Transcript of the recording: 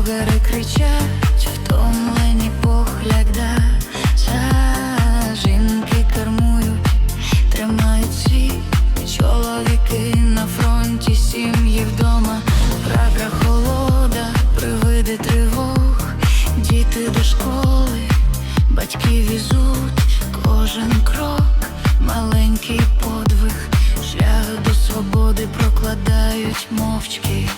блогери кричать, втомлені погляда, за жінки кермують, тримають всі чоловіки на фронті, сім'ї вдома, рака холода, привиди тривог, діти до школи, батьки візуть, кожен крок, маленький подвиг, шлях до свободи прокладають мовчки.